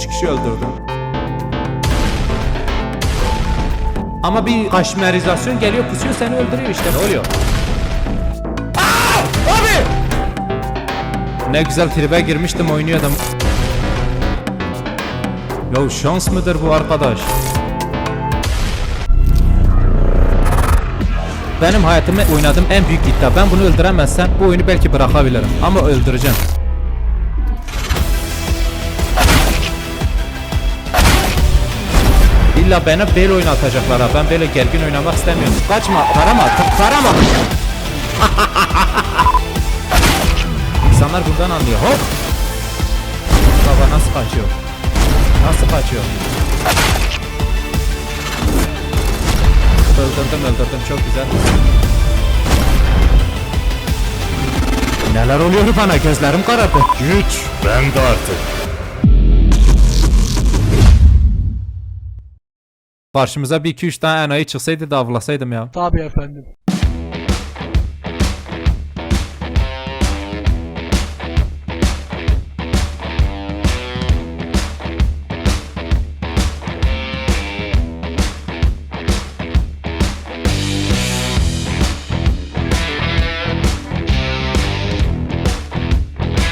3 kişi öldürdüm. Ama bir kaşmerizasyon geliyor pusuyor seni öldürüyor işte ne oluyor? Aa! Abi! Ne güzel tribe girmiştim oynuyordum. Ya şans mıdır bu arkadaş? Benim hayatımda oynadığım en büyük iddia. Ben bunu öldüremezsem bu oyunu belki bırakabilirim. Ama öldüreceğim. İlla bana bel oynatacaklar ha. Ben böyle gergin oynamak istemiyorum. Kaçma, tarama, ta- tarama. İnsanlar buradan anlıyor. Hop. Baba nasıl kaçıyor? Nasıl kaçıyor? Öldürdüm öldürdüm çok güzel. Neler oluyor bana gözlerim karardı. Güç bende artık. Karşımıza bir iki üç tane enayi çıksaydı da avlasaydım ya. Tabii efendim.